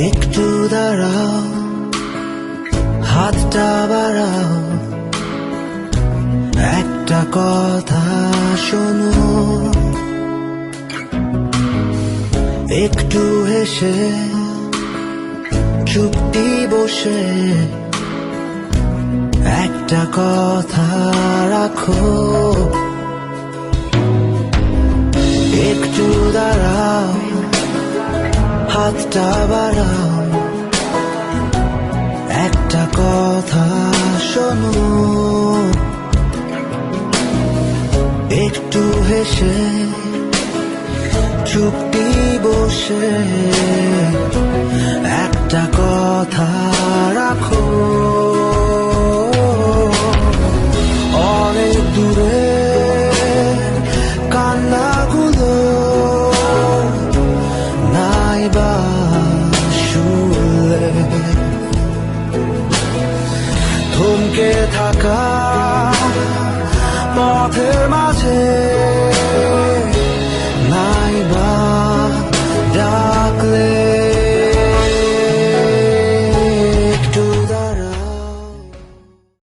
একটু দাঁড়াও, হাতটা বাড়াও। একটা কথা শোনো। একটু হেসে, চুপটি বসে, একটা কথা রাখো। একটু দাঁড়াও হাতটা বাড়াও। একটা কথা শোনো। একটু হেসে চুপটি বসে একটা কথা রাখো। 함께 다가 너를 맞이